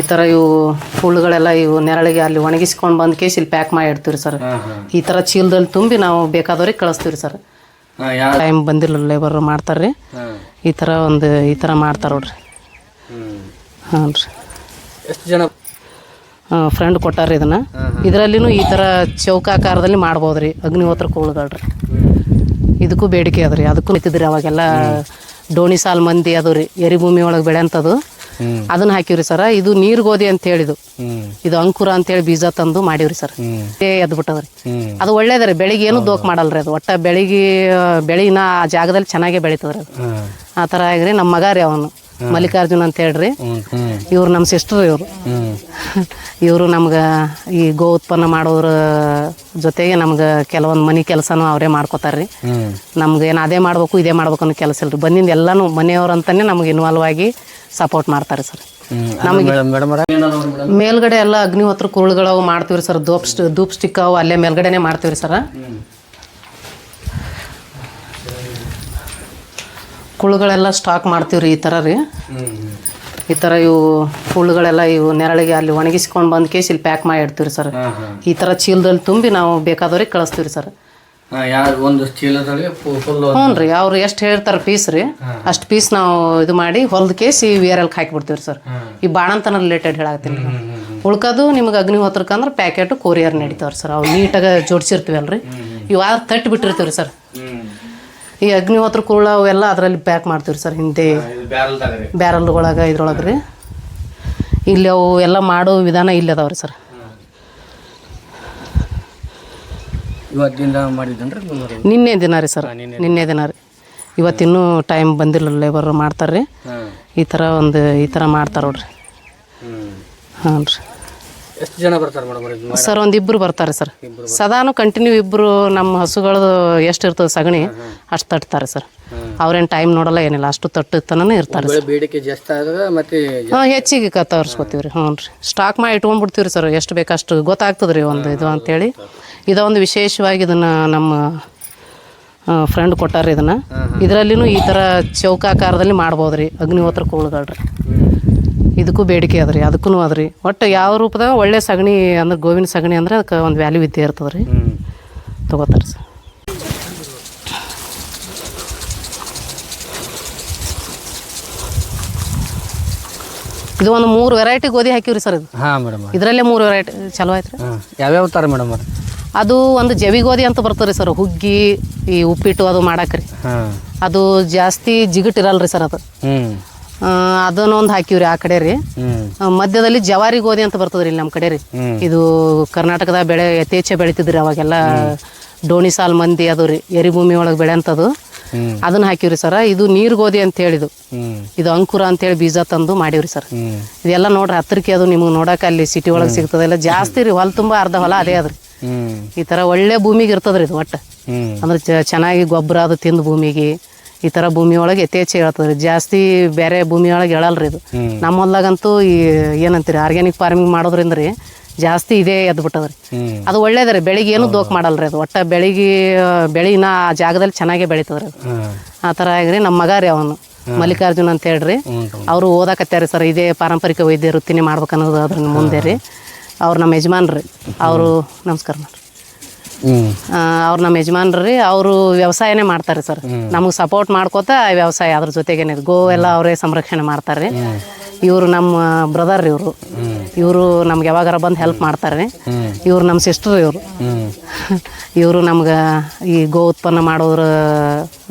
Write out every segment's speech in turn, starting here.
ಈ ಥರ ಇವು ಹುಳುಗಳೆಲ್ಲ ಇವು ನೆರಳಿಗೆ ಅಲ್ಲಿ ಒಣಗಿಸ್ಕೊಂಡು ಬಂದು ಕೇಸ್ ಇಲ್ಲಿ ಪ್ಯಾಕ್ ಮಾಡಿ ಇಡ್ತೀವಿ ಸರ್. ಈ ಥರ ಚೀಲದಲ್ಲಿ ತುಂಬಿ ನಾವು ಬೇಕಾದವ್ರಿಗೆ ಕಳಿಸ್ತೀವಿ ಸರ್. ಟೈಮ್ ಬಂದಿಲ್ಲ ಲೇಬರ್ ಮಾಡ್ತಾರೆ ರೀ ಈ ಥರ ಒಂದು ಈ ಥರ ಮಾಡ್ತಾರೆ ನೋಡ್ರಿ. ಹ್ಞೂ ರೀ. ಎಷ್ಟು ಜನ? ಫ್ರೆಂಡ್ ಕೊಟ್ಟಾರ ಇದನ್ನ. ಇದರಲ್ಲಿನು ಈ ಥರ ಚೌಕಾಕಾರದಲ್ಲಿ ಮಾಡ್ಬೋದು ರೀ ಅಗ್ನಿಹೋತ್ರ ಕೂಳುಗಳು ರೀ ಇದಕ್ಕೂ ಬೇಡಿಕೆ ಅದ ರೀ. ಅದಕ್ಕೂ ನಿಂತಿದ್ರಿ ಅವಾಗೆಲ್ಲ ಡೋಣಿ ಸಾಲ್ ಮಂದಿ ಅದು ರೀ. ಎರಿಭೂಮಿ ಒಳಗೆ ಬೆಳೆಂಥದ್ದು ಅದನ್ನ ಹಾಕಿವ್ರಿ ಸರ. ಇದು ನೀರ್ ಗೋಧಿ ಅಂತ ಹೇಳಿದು ಇದು ಅಂಕುರ ಅಂತೇಳಿ ಬೀಜ ತಂದು ಮಾಡಿವ್ರಿ ಸರ್. ಎದ್ದು ಬಿಟ್ಟದ್ರಿ. ಅದು ಒಳ್ಳೇದ್ರಿ. ಬೆಳಿಗ್ಗೆ ಏನು ದೋಕ್ ಮಾಡಲ್ರಿ ಅದು. ಒಟ್ಟ ಬೆಳಿಗ್ಗೆ ಬೆಳಿನ ಆ ಜಾಗದಲ್ಲಿ ಚೆನ್ನಾಗಿ ಬೆಳಿತದ್ರಿ ಅದು. ಆ ತರ ಆಗ್ರಿ. ನಮ್ಮ ಮಗ ರೀ ಅವನು. ಮಲ್ಲಿಕಾರ್ಜುನ್ ಅಂತ ಹೇಳ್ರಿ. ಇವ್ರು ನಮ್ಮ ಸಿಸ್ಟರ್ ಇವರು. ಇವರು ನಮ್ಗೆ ಈ ಗೋ ಉತ್ಪನ್ನ ಮಾಡೋದ್ರ ಜೊತೆಗೆ ನಮ್ಗೆ ಕೆಲವೊಂದು ಮನೆ ಕೆಲಸನೂ ಅವರೇ ಮಾಡ್ಕೋತಾರ್ರಿ. ನಮ್ಗೆ ಏನು ಅದೇ ಮಾಡ್ಬೇಕು ಇದೇ ಮಾಡ್ಬೇಕು ಅನ್ನೋ ಕೆಲಸ ಇಲ್ರಿ. ಬಂದಿಂದ ಎಲ್ಲಾನು ಮನೆಯವ್ರು ಅಂತಾನೆ ನಮ್ಗೆ ಇನ್ವಾಲ್ವ್ ಆಗಿ ಸಪೋರ್ಟ್ ಮಾಡ್ತಾರೆ ಸರ್. ನಮಗೆ ಮೇಲ್ಗಡೆ ಎಲ್ಲ ಅಗ್ನಿಹೋತ್ರ ಕುರುಳುಗಳವು ಮಾಡ್ತೀವಿ ಸರ್. ಧೂಪ್ ಸ್ಟಿ ಧೂಪ್ ಸ್ಟಿಕ್ ಅವು ಅಲ್ಲೇ ಮೇಲ್ಗಡೆನೆ ಮಾಡ್ತೀವಿ ಸರ. ಕುಳುಗಳೆಲ್ಲ ಸ್ಟಾಕ್ ಮಾಡ್ತೀವ್ರಿ ಈ ಥರ ರೀ. ಈ ಥರ ಇವು ಹುಳುಗಳೆಲ್ಲ ಇವು ನೆರಳಿಗೆ ಅಲ್ಲಿ ಒಣಗಿಸ್ಕೊಂಡು ಬಂದು ಕೇಸ್ ಇಲ್ಲಿ ಪ್ಯಾಕ್ ಮಾಡಿ ಇಡ್ತೀವಿ ಸರ್. ಈ ಥರ ಚೀಲದಲ್ಲಿ ತುಂಬಿ ನಾವು ಬೇಕಾದವ್ರಿಗೆ ಕಳಿಸ್ತೀವಿ ಸರ್. ಒಂದು ಫುಲ್ ಹ್ಞೂ ರೀ ಅವ್ರು ಎಷ್ಟು ಹೇಳ್ತಾರೆ ಪೀಸ್ ರೀ ಅಷ್ಟು ಪೀಸ್ ನಾವು ಇದು ಮಾಡಿ ಹೊಲ್ದ ಕೇಸಿ ಎಲ್ಗೆ ಹಾಕಿಬಿಡ್ತೀವಿ ಸರ್. ಈ ಬಾಣಂತನ ರಿಲೇಟೆಡ್ ಹೇಳಾಕತ್ತೀನಿ ಉಳ್ಕೋದು ನಿಮ್ಗೆ ಅಗ್ನಿಹೋತ್ರಕ್ಕೆ ಅಂದ್ರೆ ಪ್ಯಾಕೆಟು ಕೊರಿಯರ್ ನಡೀತಾವ್ರಿ ಸರ್. ಅವು ನೀಟಾಗಿ ಜೋಡಿಸಿರ್ತೀವಲ್ರಿ. ರೀ ಆದ್ರೆ ತಟ್ಟು ಬಿಟ್ಟಿರ್ತೀವಿ ರೀ ಸರ್ ಈ ಅಗ್ನಿಹೋತ್ರ ಕುರುಳ ಅವೆಲ್ಲ ಅದರಲ್ಲಿ ಪ್ಯಾಕ್ ಮಾಡ್ತೀವಿ ಸರ್ ಹಿಂದೆ. ಬ್ಯಾರಲ್ಗೊಳಗೆ ಇದ್ರೊಳಗೆ ರೀ. ಇಲ್ಲಿ ಅವು ಎಲ್ಲ ಮಾಡೋ ವಿಧಾನ ಇಲ್ಲಿ ಅದಾವ್ರಿ ಸರ್. ಇವತ್ತಿಂದ ಮಾಡಿದ್ದನ್ರಿ ನಿನ್ನೆ ದಿನ ರೀ ಸರ್. ನಿನ್ನೆ ದಿನ. ರೀ. ಇವತ್ತಿನ್ನೂ ಟೈಮ್ ಬಂದಿಲ್ಲ ಲೇಬರ್ ಮಾಡ್ತಾರೆ ರೀ ಈ ಥರ ಒಂದು ಈ ಥರ ಮಾಡ್ತಾರೆ ನೋಡ್ರಿ. ಹ್ಞೂ ಹಾಂ ರೀ ಎಷ್ಟು ಜನ ಬರ್ತಾರೆ ಮೇಡಮ್ ಇದು? ಸರ್ ಒಂದು ಇಬ್ಬರು ಬರ್ತಾರೆ ಸರ್. ಸದಾನು ಕಂಟಿನ್ಯೂ ಇಬ್ಬರು ನಮ್ಮ ಹಸುಗಳದು ಎಷ್ಟು ಇರ್ತದೆ ಸಗಣಿ ಅಷ್ಟು ತಟ್ತಾರೆ ಸರ್. ಅವ್ರೇನು ಟೈಮ್ ನೋಡಲ್ಲ ಏನಿಲ್ಲ ಅಷ್ಟು ತಟ್ಟತನೇ ಇರ್ತಾರೆ ಬೆಳೆ ಬೇಡಿಕೆ ಜಾಸ್ತಿ ಆದ್ರೆ ಮತ್ತೆ ಹಾಂ ಹೆಚ್ಚಿಗೆ ಕ ತರಿಸ್ಕೊತೀವಿ ರೀ ಹ್ಞೂ ರೀ. ಸ್ಟಾಕ್ ಮಾಡಿ ಇಟ್ಕೊಂಡ್ಬಿಡ್ತೀವಿ ರೀ ಸರ್ ಎಷ್ಟು ಬೇಕಷ್ಟು ಗೊತ್ತಾಗ್ತದೆ ರೀ ಒಂದು ಇದು ಅಂತೇಳಿ. ಇದೊಂದು ವಿಶೇಷವಾಗಿ ಇದನ್ನು ನಮ್ಮ ಫ್ರೆಂಡ್ ಕೊಟ್ಟಾರ ಇದನ್ನು. ಇದರಲ್ಲಿನೂ ಈ ಥರ ಚೌಕಾಕಾರದಲ್ಲಿ ಮಾಡ್ಬೋದು ರೀ ಅಗ್ನಿಹೋತ್ರ ಕೂಳುಗಳು ರೀ ಇದಕ್ಕೂ ಬೇಡಿಕೆ ಅದ ರೀ ಅದಕ್ಕೂ ಅದ ರೀ ಒಟ್ಟು ಯಾವ ರೂಪದಾಗ ಒಳ್ಳೆ ಸಗಣಿ ಅಂದ್ರೆ ಗೋವಿನ ಸಗಣಿ ಅಂದ್ರೆ ಅದಕ್ಕೆ ಒಂದು ವ್ಯಾಲ್ಯೂ ಇದ್ದೇ ಇರ್ತದೆ ರೀ ತೊಗೋತಾರೆ ಸರ್. ಇದು ಒಂದು ಮೂರು ವೆರೈಟಿ ಗೋಧಿ ಹಾಕಿವ್ರಿ ಸರ್ ಇದು. ಹಾಂ ಮೇಡಮ್. ಇದರಲ್ಲೇ ಮೂರು ವೆರೈಟಿ ಚಲೋ ಆಯ್ತು ರೀ ಯಾವ್ಯಾವ ಥರ ಮೇಡಮ್ ಅವ್ರು ಅದು ಒಂದು ಜವಿ ಗೋಧಿ ಅಂತ ಬರ್ತದೆ ಸರ್ ಹುಗ್ಗಿ ಈ ಉಪ್ಪಿಟ್ಟು ಅದು ಮಾಡಾಕ್ರಿ. ಅದು ಜಾಸ್ತಿ ಜಿಗಟ್ ಇರಲ್ರಿ ಸರ್ ಅದು. ಅದನ್ನೊಂದು ಹಾಕಿವ್ರಿ ಆ ಕಡೆ ರೀ. ಮಧ್ಯದಲ್ಲಿ ಜವಾರಿ ಗೋಧಿ ಅಂತ ಬರ್ತದ್ರಿ ಇಲ್ಲಿ ನಮ್ಮ ಕಡೆ ರೀ. ಇದು ಕರ್ನಾಟಕದ ಬೆಳೆ ಯಥೇಚ್ಛ ಬೆಳಿತಿದ್ರಿ ಅವಾಗೆಲ್ಲ ಡೋಣಿ ಸಾಲ್ ಮಂದಿ ಅದು ರೀ ಎರಿಭೂಮಿ ಒಳಗೆ ಬೆಳೆಂಥದ್ದು ಅದು ಅದನ್ನ ಹಾಕಿವ್ರಿ ಸರ. ಇದು ನೀರು ಗೋಧಿ ಅಂತ ಹೇಳಿದು ಇದು ಅಂಕುರ ಅಂತೇಳಿ ಬೀಜ ತಂದು ಮಾಡಿವ್ರಿ ಸರ್. ಇದೆಲ್ಲ ನೋಡ್ರಿ ಹತ್ತಿರಕ್ಕೆ ಅದು ನಿಮ್ಗೆ ನೋಡಕ್ಕೆ ಅಲ್ಲಿ ಸಿಟಿ ಒಳಗೆ ಸಿಗ್ತದೆ. ಎಲ್ಲ ಜಾಸ್ತಿ ರೀ ಹೊಲ ತುಂಬಾ ಅರ್ಧ ಹೊಲ ಅದೇ ಅದ್ರಿ. ಈ ತರ ಒಳ್ಳೆ ಭೂಮಿಗೆ ಇರ್ತದ್ರಿ ಇದು ಒಟ್ಟು. ಅಂದ್ರೆ ಚೆನ್ನಾಗಿ ಗೊಬ್ಬರ ಅದು ತಿಂದು ಭೂಮಿಗೆ. ಈ ಥರ ಭೂಮಿ ಒಳಗೆ ಯಥೇಚ್ಛ ಹೇಳ್ತದ್ರಿ ಜಾಸ್ತಿ ಬೇರೆ ಭೂಮಿ ಒಳಗೆ ಹೇಳಲ್ರಿ ಇದು. ನಮ್ಮ ಹೊಲ್ದಾಗಂತೂ ಈ ಏನಂತೀರಿ ಆರ್ಗ್ಯಾನಿಕ್ ಫಾರ್ಮಿಂಗ್ ಮಾಡೋದ್ರಿಂದ ರೀ ಜಾಸ್ತಿ ಇದೇ ಎದ್ದು ಬಿಟ್ಟದ್ರಿ. ಅದು ಒಳ್ಳೇದ್ರಿ ಬೆಳಿಗ್ಗೆ ಏನು ದೋಕ್ ಮಾಡಲ್ರಿ ಅದು. ಒಟ್ಟ ಬೆಳಿಗ್ಗೆ ಬೆಳಿನ ಆ ಜಾಗದಲ್ಲಿ ಚೆನ್ನಾಗೆ ಬೆಳಿತದ್ರಿ ಅದು. ಆ ತರ ಆಗ್ರಿ ನಮ್ಮ ಮಗ ರೀ ಅವನು. ಮಲ್ಲಿಕಾರ್ಜುನ್ ಅಂತ ಹೇಳ್ರಿ. ಅವರು ಓದಾಕತ್ತಾರೆ ಸರ್ ಇದೇ ಪಾರಂಪರಿಕ ವೈದ್ಯ ವೃತ್ತಿನೇ ಮಾಡ್ಬೇಕನ್ನೋದು ಅದ್ರ ಮುಂದೆ ರೀ. ಅವ್ರು ನಮ್ಮ ಯಜಮಾನ್ರಿ. ಅವರು ನಮಸ್ಕಾರ ಅವ್ರು ನಮ್ಮ ಯಜಮಾನ್ರು ರೀ ಅವರು ವ್ಯವಸಾಯನೇ ಮಾಡ್ತಾರೆ ಸರ್. ನಮಗೆ ಸಪೋರ್ಟ್ ಮಾಡ್ಕೋತ ವ್ಯವಸಾಯ ಅದ್ರ ಜೊತೆಗೇನೆ ಗೋ ಎಲ್ಲ ಅವರೇ ಸಂರಕ್ಷಣೆ ಮಾಡ್ತಾರೆ. ಇವರು ನಮ್ಮ ಬ್ರದರ್ ರೀ ಇವರು. ಇವರು ನಮ್ಗೆ ಯಾವಾಗಾರ ಬಂದು ಹೆಲ್ಪ್ ಮಾಡ್ತಾರೆ. ಇವರು ನಮ್ಮ ಸಿಸ್ಟರ್ ಇವರು. ಇವರು ನಮ್ಗೆ ಈ ಗೋ ಉತ್ಪನ್ನ ಮಾಡೋದ್ರ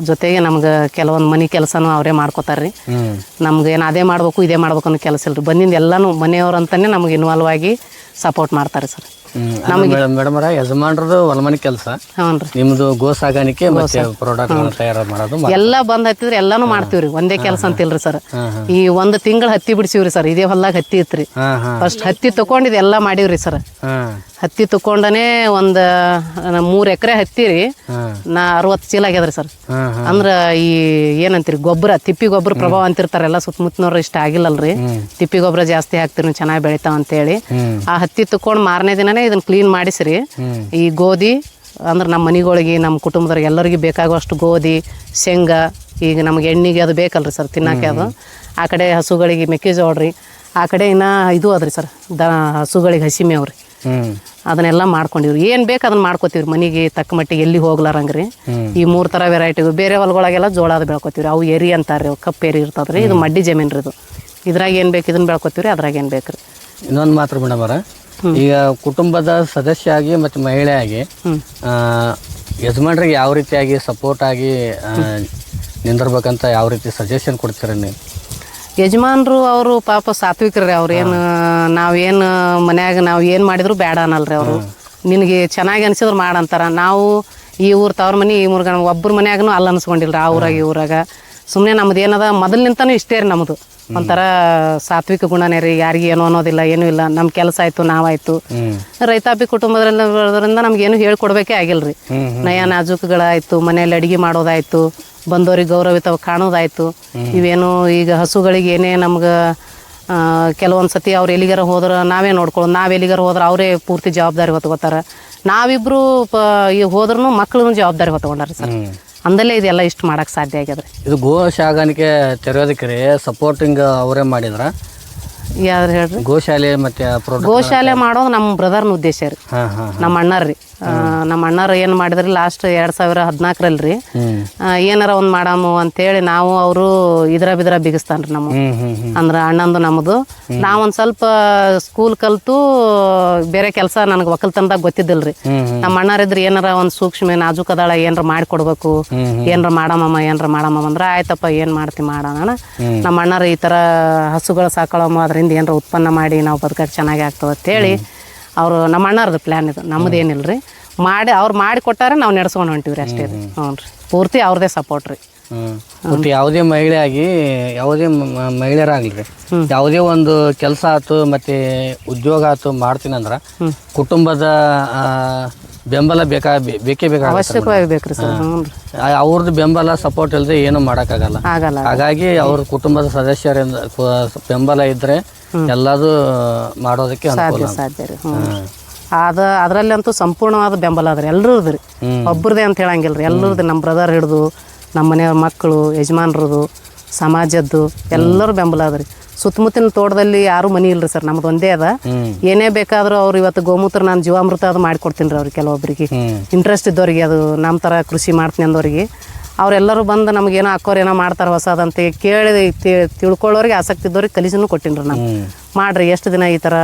ಜೊತೆಗೆ ನಮ್ಗೆ ಕೆಲವೊಂದು ಮನೆ ಕೆಲಸನೂ ಅವರೇ ಮಾಡ್ಕೋತಾರೆ ರೀ. ನಮ್ಗೆ ಏನು ಅದೇ ಮಾಡ್ಬೇಕು ಇದೇ ಮಾಡ್ಬೇಕು ಅನ್ನೋ ಕೆಲಸ ಇಲ್ರಿ. ಬಂದಿಂದ ಎಲ್ಲನೂ ಮನೆಯವ್ರು ಅಂತಾನೆ ನಮ್ಗೆ ಇನ್ವಾಲ್ವ್ ಆಗಿ ಸಪೋರ್ಟ್ ಮಾಡ್ತಾರೆ ಸರ್. ಮೇಡಮ್ ಮೇಡಮರ ಯಜಮಾನ್ರದ್ದು ಹೊಲಮನೆ ಕೆಲಸ. ನಿಮ್ದು ಗೋ ಸಾಗಾಣಿಕೆ ಮತ್ತೆ ಪ್ರಾಡಕ್ಟ್ ತಯಾರು ಮಾಡೋದು ಎಲ್ಲ ಬಂದ್ ಹತ್ತಿದ್ರೆ ಎಲ್ಲಾನು ಮಾಡ್ತೀವ್ರಿ. ಒಂದೇ ಕೆಲಸ ಅಂತಿಲ್ರಿ ಸರ್. ಈ ಒಂದ್ ತಿಂಗಳ ಹತ್ತಿ ಬಿಡ್ಸಿವ್ರಿ ಸರ್. ಇದೇ ಹೊಲ್ದಾಗ ಹತ್ತಿ ಇತ್ರಿ. ಫಸ್ಟ್ ಹತ್ತಿ ತಕೊಂಡಿದ್ ಎಲ್ಲ ಮಾಡಿವ್ರಿ ಸರ್. ಹತ್ತಿ ತಕೊಂಡನೆ ಒಂದು ಮೂರ್ ಎಕರೆ ಹತ್ತಿ ರೀ. ನಾ ಅರವತ್ತು ಚೀಲ ಆಗ್ಯದ್ರಿ ಸರ್. ಅಂದ್ರ ಈ ಏನಂತೀರಿ ಗೊಬ್ಬರ ತಿಪ್ಪಿ ಗೊಬ್ಬರ ಪ್ರಭಾವ ಅಂತಿರ್ತಾರ ಎಲ್ಲ ಸುತ್ತಮುತ್ತನವ್ರ ಇಷ್ಟ ಆಗಿಲ್ಲಲ್ರಿ. ತಿಪ್ಪಿ ಗೊಬ್ಬರ ಜಾಸ್ತಿ ಹಾಕ್ತಿರ್ ಚೆನ್ನಾಗಿ ಬೆಳಿತಾವ ಅಂತೇಳಿ. ಆ ಹತ್ತಿ ತಕೊಂಡು ಮಾರನೇ ದಿನನೇ ಇದನ್ನ ಕ್ಲೀನ್ ಮಾಡಿಸ್ರಿ. ಈ ಗೋಧಿ ಅಂದ್ರೆ ನಮ್ಮ ಮನೆಗಳಿಗೆ ನಮ್ಮ ಕುಟುಂಬದವ್ರಿಗೆ ಎಲ್ಲರಿಗೂ ಬೇಕಾಗುವಷ್ಟು ಗೋಧಿ ಶೇಂಗಾ ಈಗ ನಮಗೆ ಎಣ್ಣೆಗೆ ಅದು ಬೇಕಲ್ರಿ ಸರ್ ತಿನ್ನಕ್ಕೆ ಅದು. ಆ ಕಡೆ ಹಸುಗಳಿಗೆ ಮೆಕ್ಕೆಜೋಳ ರೀ. ಆ ಕಡೆ ಇನ್ನ ಇದು ಅದ್ರಿ ಸರ್ ದ ಹಸುಗಳಿಗೆ ಹಸಿ ಅವ್ರಿ. ಅದನ್ನೆಲ್ಲ ಮಾಡ್ಕೊಂಡಿವ್ರಿ. ಏನು ಬೇಕು ಅದನ್ನ ಮಾಡ್ಕೋತೀವಿ ಮನೆಗೆ ತಕ್ಕ ಮಟ್ಟಿಗೆ ಎಲ್ಲಿ ಹೋಗ್ಲಾರಂಗೆ ರೀ ಈ ಮೂರು ಥರ ವೆರೈಟಿಗಳು ಬೇರೆ ಹೊಲಗಳಿಗೆಲ್ಲ ಜೋಳದ ಬೆಳ್ಕೊತೀವಿ ಅವು ಎರಿ ಅಂತಾರೆ ರೀ ಕಪ್ಪು ಎರಿ ಇರ್ತದ್ರಿ. ಇದು ಮಡ್ಡಿ ಜಮೀನು ರೀ ಇದು. ಇದ್ರಾಗ ಏನು ಬೇಕು ಇದನ್ನ ಬೆಳ್ಕೊತೀವಿ ರೀ ಅದ್ರಾಗ ಏನು ಬೇಕು ರೀ ಇನ್ನೊಂದು ಮಾತ್ರ ಮೇಡಮ್ ಅವರ. ಈಗ ಕುಟುಂಬದ ಸದಸ್ಯ ಆಗಿ ಮತ್ತು ಮಹಿಳೆಯಾಗಿ ಆಗಿ ಯಜಮಾನ್ರಿಗೆ ಯಾವ ರೀತಿಯಾಗಿ ಸಪೋರ್ಟ್ ಆಗಿ ನಿಂದಿರ್ಬೇಕಂತ ಯಾವ ರೀತಿ ಸಜೆಷನ್ ಕೊಡ್ತೀರ ನೀವು? ಯಜಮಾನ್ರು ಅವರು ಪಾಪ ಸಾತ್ವಿಕ್ರಿ ಅವ್ರೇನು ನಾವೇನು ಮನ್ಯಾಗ ನಾವು ಏನು ಮಾಡಿದ್ರು ಬೇಡ ಅನ್ನಲ್ರಿ ಅವರು. ನಿನಗೆ ಚೆನ್ನಾಗಿ ಅನಿಸಿದ್ರು ಮಾಡಂತಾರ ನಾವು ಈ ಊರು ತವ್ರ ಮನೆ ಈ ಊರ್ಗ ಒಬ್ಬರ ಮನ್ಯಾಗನು ಅಲ್ಲಿ ಅನ್ಸ್ಕೊಂಡಿಲ್ರಿ ಆ ಊರಾಗ ಈ ಊರಾಗ. ಸುಮ್ಮನೆ ನಮ್ದು ಏನದ ಮೊದಲಿನಿಂತನೂ ಇಷ್ಟೇ ರೀ ನಮ್ಮದು ಒಂಥರ ಸಾತ್ವಿಕ ಗುಣನೇ ರೀ ಯಾರಿಗೆ ಏನೋ ಅನ್ನೋದಿಲ್ಲ ಏನೂ ಇಲ್ಲ. ನಮ್ಮ ಕೆಲಸ ಆಯಿತು ನಾವಾಯ್ತು. ರೈತಾಪಿ ಕುಟುಂಬದಲ್ಲಿ ಬೆಳೆದ್ರಿಂದ ನಮ್ಗೇನು ಹೇಳ್ಕೊಡ್ಬೇಕೇ ಆಗಿಲ್ರಿ ರೀ. ನಯ ನಾಜೂಕುಗಳಾಯ್ತು ಮನೆಯಲ್ಲಿ ಅಡಿಗೆ ಮಾಡೋದಾಯ್ತು ಬಂದವರಿಗೆ ಗೌರವಿತ ಕಾಣೋದಾಯ್ತು. ಇವೇನು ಈಗ ಹಸುಗಳಿಗೆ ಏನೇ ನಮ್ಗೆ ಕೆಲವೊಂದು ಸತಿ ಅವ್ರು ಎಲ್ಲಿಗಾರ ಹೋದ್ರೆ ನಾವೇ ನೋಡ್ಕೊಳ್ಳೋದು ನಾವು ಎಲ್ಲಿಗಾರ ಹೋದ್ರೆ ಅವರೇ ಪೂರ್ತಿ ಜವಾಬ್ದಾರಿ ಹೊತ್ಕೋತಾರ. ನಾವಿಬ್ರು ಪ ಈಗ ಹೋದ್ರೂ ಮಕ್ಳು ಜವಾಬ್ದಾರಿ ಹೊತ್ಕೊಂಡಾರ ಸರ್. ಅಂದಲೇ ಇದೆಲ್ಲ ಇಷ್ಟು ಮಾಡೋಕ್ಕೆ ಸಾಧ್ಯ ಆಗ್ಯದ್ರಿ. ಇದು ಗೋ ಸಾಗಾಣಿಕೆ ತೆರೆಯೋದಕ್ಕೆ ರೀ ಸಪೋರ್ಟಿಂಗ್ ಅವರೇ ಮಾಡಿದ್ರ. ಯಾವ್ದು ಹೇಳ್ರಿ? ಗೋಶಾಲೆ ಮತ್ತೆ ನಮ್ ಗೋಶಾಲೆ ಮಾಡೋದು ನಮ್ಮ ಬ್ರದರ್ನ ಉದ್ದೇಶ ರೀ. ಹಾ ಹಾ ನಮ್ಮ ಅಣ್ಣಾರ ರೀ ಆ, ನಮ್ಮ ಅಣ್ಣಾರು ಏನು ಮಾಡಿದ್ರಿ ಲಾಸ್ಟ್ ಎರಡು ಸಾವಿರ ಹದಿನಾಲ್ಕರಲ್ಲಿ ರೀ ಹ್ಮ್ ಏನಾರ ಒಂದು ಮಾಡಾಮು ಅಂತೇಳಿ ನಾವು ಅವರು ಇದ್ರ ಬಿದ್ರ ಬಿಗಿಸ್ತಾನ್ರಿ ನಮ್ಮ. ಅಂದ್ರ ಹ್ಮ್ ಹ್ಮ್. ಅಂದ್ರೆ ಅಣ್ಣಂದು ನಮ್ಮದು ನಾವೊಂದು ಸ್ವಲ್ಪ ಸ್ಕೂಲ್ ಕಲ್ತು ಬೇರೆ ಕೆಲಸ ನನಗೆ ಒಕ್ಕಲ್ತನದಾಗ ಗೊತ್ತಿದ್ದಿಲ್ರಿ. ಹ್ಮ್ ಹ್ಮ್. ನಮ್ಮ ಅಣ್ಣರಿದ್ರೆ ಏನಾರ ಒಂದು ಸೂಕ್ಷ್ಮ ನಾಜುಕದಾಳ ಏನಾರ ಮಾಡಿಕೊಡ್ಬೇಕು. ಹ್ಮ್ ಏನಾರ ಮಾಡಮ್ಮ ಏನಾರ ಮಾಡಮ್ಮ ಅಂದ್ರೆ ಆಯ್ತಪ್ಪ ಏನು ಮಾಡ್ತಿ ಮಾಡೋಣ. ನಮ್ಮ ಅಣ್ಣಾರ ಈ ಥರ ಹಸುಗಳು ಸಾಕೊಳ್ಳಮ್ಮ ಅದರಿಂದ ಏನಾರ ಉತ್ಪನ್ನ ಮಾಡಿ ನಾವು ಬದುಕಕ್ಕೆ ಚೆನ್ನಾಗಿ ಆಗ್ತದೆ ಅಂತೇಳಿ ಅವರು ನಮ್ಮ ಅಣ್ಣರದು ಪ್ಲ್ಯಾನ್ ಇದು. ನಮ್ಮದೇನಿಲ್ಲ ರೀ ಮಾಡಿ ಅವ್ರು ಮಾಡಿ ಕೊಟ್ಟಾರೆ ನಾವು ನಡೆಸ್ಕೊಂಡು ಹೊಂಟಿವಿ ರೀ ಅಷ್ಟೇ ರೀ. ಹ್ಞೂ ರೀ ಪೂರ್ತಿ ಅವ್ರದ್ದೇ ಸಪೋರ್ಟ್ ರೀ. ಒಟ್ಟು ಯಾವುದೇ ಮಹಿಳೆ ಆಗಿ ಯಾವುದೇ ಮಹಿಳೆಯರಾಗ್ಲಿ ರೀ ಯಾವುದೇ ಒಂದು ಕೆಲಸ ಆಯ್ತು ಮತ್ತೆ ಉದ್ಯೋಗ ಆಯ್ತು ಮಾಡ್ತೀನಂದ್ರ ಕುಟುಂಬದ ಬೆಂಬಲ ಬೇಕಾ ಬೇಕೇ ಬೇಕಾಗ ಅವ್ರದ್ದು ಬೆಂಬಲ ಸಪೋರ್ಟ್ ಇಲ್ಲದೆ ಏನು ಮಾಡೋಕ್ಕಾಗಲ್ಲ. ಆಗಲ್ಲ. ಹಾಗಾಗಿ ಅವ್ರ ಕುಟುಂಬದ ಸದಸ್ಯರಿಂದ ಬೆಂಬಲ ಇದ್ರೆ ಎಲ್ಲದೂ ಮಾಡೋದಕ್ಕೆ ಅನುಕೂಲ ಸಾಧ್ಯ ರೀ ಅದ ಅದರಲ್ಲಂತೂ ಸಂಪೂರ್ಣವಾದ ಬೆಂಬಲ ಅದ್ರಿ ಎಲ್ಲರದ್ದು ರೀ. ಒಬ್ರದೇ ಅಂತ ಹೇಳಂಗಿಲ್ಲ ರೀ ಎಲ್ಲರದ್ದು ನಮ್ಮ ಬ್ರದರ್ ಹಿಡಿದು ನಮ್ಮ ಮನೆಯವ್ರ ಮಕ್ಕಳು ಯಜಮಾನ್ರದು ಸಮಾಜದ್ದು ಎಲ್ಲರೂ ಬೆಂಬಲ ಅದ ರೀ. ಸುತ್ತಮುತ್ತಿನ ತೋಟದಲ್ಲಿ ಯಾರೂ ಮನಿ ಇಲ್ರಿ ಸರ್ ನಮ್ದು ಒಂದೇ ಅದ. ಏನೇ ಬೇಕಾದ್ರೂ ಅವ್ರು ಇವತ್ತು ಗೋಮೂತ್ರ ನಾನು ಜೀವಾಮೃತ ಅದು ಮಾಡಿಕೊಡ್ತೀನಿ ರೀ ಅವ್ರಿಗೆ ಕೆಲವೊಬ್ಬರಿಗೆ ಇಂಟ್ರೆಸ್ಟ್ ಇದ್ದವ್ರಿಗೆ ಅದು ನಮ್ಮ ಥರ ಕೃಷಿ ಮಾಡ್ತೀನಿ ಅಂದವ್ರಿಗೆ. ಅವರೆಲ್ಲರೂ ಬಂದು ನಮಗೇನೋ ಅಕ್ಕೋರು ಏನೋ ಮಾಡ್ತಾರೆ ಹೊಸದಂತ ಕೇಳಿ ತಿಳ್ಕೊಳ್ಳೋರಿಗೆ ಆಸಕ್ತಿ ಇದ್ದವ್ರಿಗೆ ಕಲಿಸಿನೂ ಕೊಟ್ಟಿನಿ ನಾನು. ಮಾಡಿರಿ ಎಷ್ಟು ದಿನ ಈ ಥರ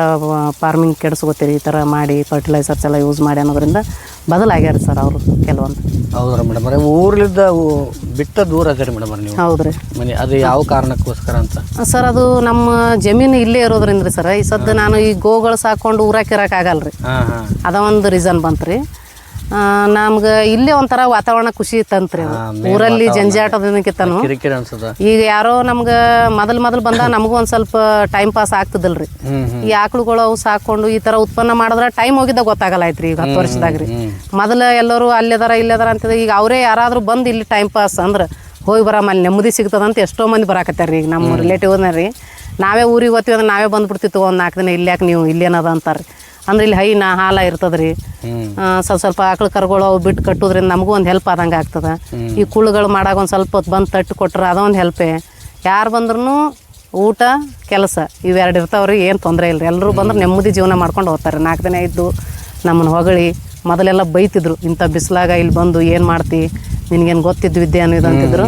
ಫಾರ್ಮಿಂಗ್ ಕೆಡಿಸ್ಕೋತೀರಿ ಈ ಥರ ಮಾಡಿ ಫರ್ಟಿಲೈಸರ್ಸ್ ಎಲ್ಲ ಯೂಸ್ ಮಾಡಿ ಅನ್ನೋದ್ರಿಂದ ಬದಲಾಗ್ಯಾರ ಸರ್ ಅವರು ಕೆಲವೊಂದು. ಹೌದ್ರ ಮೇಡಮ್ ಅವ್ರೆ ಊರ್ಲಿದ್ದ ಊ- ಬಿಟ್ಟ ದೂರ ಅದೇ ಮೇಡಮ್ ಅವ್ರೆ ನೀವು. ಹೌದ್ರಿ. ಮನೆ ಅದು ಯಾವ ಕಾರಣಕ್ಕೋಸ್ಕರ ಅಂತ? ಸರ್ ಅದು ನಮ್ಮ ಜಮೀನು ಇಲ್ಲೇ ಇರೋದ್ರಿಂದ ರೀ ಸರ್ ಈ ಸದ್ದು ನಾನು ಈ ಗೋಗಳು ಸಾಕೊಂಡು ಊರಾಕಿರಕ್ಕಾಗಲ್ರಿ ಇರೋಕ್ಕಾಗಲ್ಲ ರೀ ಹಾ ಹಾ. ಅದ ಒಂದು ರೀಸನ್ ಬಂತು ರೀ ನಮ್ಗೆ ಇಲ್ಲೇ ಒಂಥರ ವಾತಾವರಣ ಖುಷಿ ತಂತ್ರಿ ಅದು. ಊರಲ್ಲಿ ಅನ್ಸದ ಈಗ ಯಾರೋ ನಮ್ಗ ಮೊದಲು ಮೊದಲು ಬಂದ ನಮಗೂ ಒಂದ್ ಸ್ವಲ್ಪ ಟೈಮ್ ಪಾಸ್ ಆಗ್ತದಲ್ರಿ. ಈ ಆಕಳುಗಳು ಅವು ಸಾಕೊಂಡು ಈ ತರ ಉತ್ಪನ್ನ ಮಾಡಿದ್ರೆ ಟೈಮ್ ಹೋಗಿದ್ದ ಗೊತ್ತಾಗಲ್ಲ ಐತ್ರಿ ಈಗ ಹತ್ತು ವರ್ಷದಾಗ್ರಿ. ಮೊದಲು ಎಲ್ಲರೂ ಅಲ್ಲಿದಾರ ಇಲ್ಲೆದಾರ ಅಂತ ಈಗ ಅವರೇ ಯಾರಾದ್ರೂ ಬಂದು ಇಲ್ಲಿ ಟೈಮ್ ಪಾಸ್ ಅಂದ್ರೆ ಹೋಗಿ ಬರಮ್ಮ ಅಲ್ಲಿ ನೆಮ್ಮದಿ ಸಿಗ್ತದಂತ ಎಷ್ಟೋ ಮಂದಿ ಬರಾಕತ್ತಾರ ರೀ ಈಗ ನಮ್ಮ ರಿಲೇಟಿವ್ನ ರೀ. ನಾವೇ ಊರಿಗೆ ಹೋಗ್ತೀವಿ ಅಂದ್ರೆ ನಾವೇ ಬಂದ್ಬಿಡ್ತಿತ್ತು ಒಂದು ನಾಲ್ಕು ದಿನ ಇಲ್ಲಿ ಯಾಕೆ ನೀವು ಇಲ್ಲೇನದ ಅಂತಾರೆ ಅಂದ್ರೆ ಇಲ್ಲಿ ಹೈನ ಹಾಲ ಇರ್ತದ್ರಿ. ಸ್ವಲ್ಪ ಸ್ವಲ್ಪ ಆಕಳು ಕರುಗಳು ಅವು ಬಿಟ್ಟು ಕಟ್ಟೋದ್ರಿಂದ ನಮಗೂ ಒಂದು ಹೆಲ್ಪ್ ಆದಂಗೆ ಆಗ್ತದೆ. ಈ ಕುಳ್ಳುಗಳು ಮಾಡಾಗ ಒಂದು ಸ್ವಲ್ಪ ಹೊತ್ತು ಬಂದು ತಟ್ಟು ಕೊಟ್ರೆ ಅದೊಂದು ಹೆಲ್ಪೇ ಯಾರು ಬಂದ್ರೂ ಊಟ ಕೆಲಸ ಇವೆರಡು ಇರ್ತಾವ್ರಿ ಏನು ತೊಂದರೆ ಇಲ್ಲ ಎಲ್ಲರೂ ಬಂದ್ರೆ ನೆಮ್ಮದಿ ಜೀವನ ಮಾಡ್ಕೊಂಡು ಹೋಗ್ತಾರೆ ನಾಲ್ಕು ದಿನ ಇದ್ದು ನಮ್ಮನ್ನು ಹೊಗಳಿ ಮೊದಲೆಲ್ಲ ಬೈತಿದ್ರು ಇಂಥ ಬಿಸಿಲಾಗ ಇಲ್ಲಿ ಬಂದು ಏನು ಮಾಡ್ತಿ ನಿನಗೇನು ಗೊತ್ತಿದ್ದು ವಿದ್ಯೆ ಅನ್ನೋದು ಅಂತಿದ್ರು.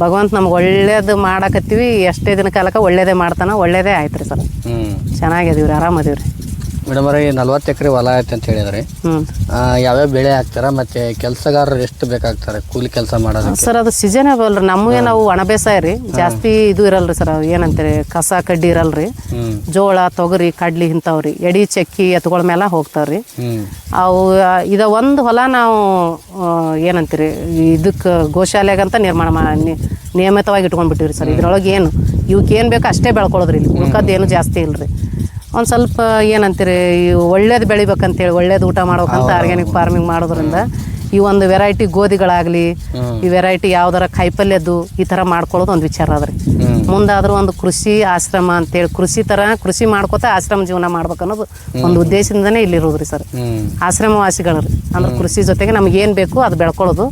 ಭಗವಂತ ನಮ್ಗೆ ಒಳ್ಳೇದು ಮಾಡಾಕತ್ತೀವಿ ಎಷ್ಟೇ ದಿನ ಕಾಲಕ್ಕೆ ಒಳ್ಳೇದೇ ಮಾಡ್ತಾನೆ ಒಳ್ಳೇದೇ ಆಯ್ತು ರೀ ಸರ್ ಚೆನ್ನಾಗಿದೀವಿ ರೀ ಆರಾಮದೀವಿ ರೀ ಮೇಡಮ್ ಅವ್ರಿ ನಲ್ವತ್ತು ಎಕರೆ ಹೊಲ ಐತೆ ಅಂತ ಹೇಳಿದ್ರಿ. ಹ್ಞೂ ಯಾವ್ಯಾವ ಬೆಳೆ ಹಾಕ್ತಾರ ಮತ್ತೆ ಕೆಲಸಗಾರರು ಎಷ್ಟು ಬೇಕಾಗ್ತಾರೆ ಕೂಲಿ ಕೆಲಸ ಮಾಡೋದಕ್ಕೆ? ಸರ್ ಅದು ಸೀಸನ್ ರೀ ನಮಗೆ ನಾವು ಒಣ ಬೇಸಾಯ ರೀ ಜಾಸ್ತಿ ಇದು ಇರಲ್ರಿ ಸರ್ ಏನಂತೀರಿ ಕಸ ಕಡ್ಡಿ ಇರಲ್ರಿ. ಜೋಳ ತೊಗರಿ ಕಡ್ಲಿ ಇಂಥವ್ರಿ. ಎಡಿ ಚಕ್ಕಿ ಎತ್ಗಳ ಮೇಲೆ ಹೋಗ್ತಾವ್ರಿ. ಅವು ಇದ ಒಂದು ಹೊಲ ನಾವು ಏನಂತೀರಿ ಇದಕ್ಕೆ ಗೋಶಾಲೆಗಂತ ನಿರ್ಮಾಣ ಮಾ ನಿಯಮಿತವಾಗಿ ಇಟ್ಕೊಂಡ್ಬಿಟ್ಟಿವ್ರಿ ಸರ್. ಇದ್ರೊಳಗೆ ಏನು ಇವಕ್ಕೆ ಏನು ಬೇಕು ಅಷ್ಟೇ ಬೆಳ್ಕೊಳ್ಳೋದ್ರಿ ಇಲ್ಲಿ. ಉಳ್ಕದ್ದು ಏನು ಜಾಸ್ತಿ ಇಲ್ರಿ. ಒಂದು ಸ್ವಲ್ಪ ಏನಂತೀರಿ ಈ ಒಳ್ಳೇದು ಬೆಳಿಬೇಕಂತೇಳಿ ಒಳ್ಳೇದು ಊಟ ಮಾಡ್ಬೇಕಂತ ಆರ್ಗ್ಯಾನಿಕ್ ಫಾರ್ಮಿಂಗ್ ಮಾಡೋದ್ರಿಂದ ಈ ಒಂದು ವೆರೈಟಿ ಗೋಧಿಗಳಾಗಲಿ ಈ ವೆರೈಟಿ ಯಾವ್ದಾರ ಕಾಯಿಪಲ್ಯದ್ದು ಈ ಥರ ಮಾಡ್ಕೊಳ್ಳೋದು ಒಂದು ವಿಚಾರ ಅದ್ರಿ ಮುಂದಾದ್ರೂ ಒಂದು ಕೃಷಿ ಆಶ್ರಮ ಅಂತೇಳಿ ಕೃಷಿ ಥರ ಕೃಷಿ ಮಾಡ್ಕೋತಾ ಆಶ್ರಮ ಜೀವನ ಮಾಡ್ಬೇಕನ್ನೋದು ಒಂದು ಉದ್ದೇಶದಿಂದನೇ ಇಲ್ಲಿರೋದ್ರಿ ಸರ್. ಹ್ಮ್. ಆಶ್ರಮವಾಸಿಗಳು ರೀ. ಅಂದ್ರೆ ಕೃಷಿ ಜೊತೆಗೆ ನಮ್ಗೆ ಏನು ಬೇಕು ಅದು ಬೆಳ್ಕೊಳ್ಳೋದು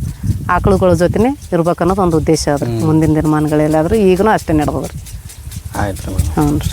ಆಕಳುಗಳ ಜೊತೆನೇ ಇರ್ಬೇಕನ್ನೋದು ಒಂದು ಉದ್ದೇಶ ಅದ್ರಿ ಮುಂದಿನ ದಿನಮಾನಗಳೆಲ್ಲಾದ್ರೂ ಈಗಲೂ ಅಷ್ಟೇ ನಡ್ಬೋದ್ರಿ ರೀ. ಆಯ್ತು ಹ್ಞೂ ರೀ.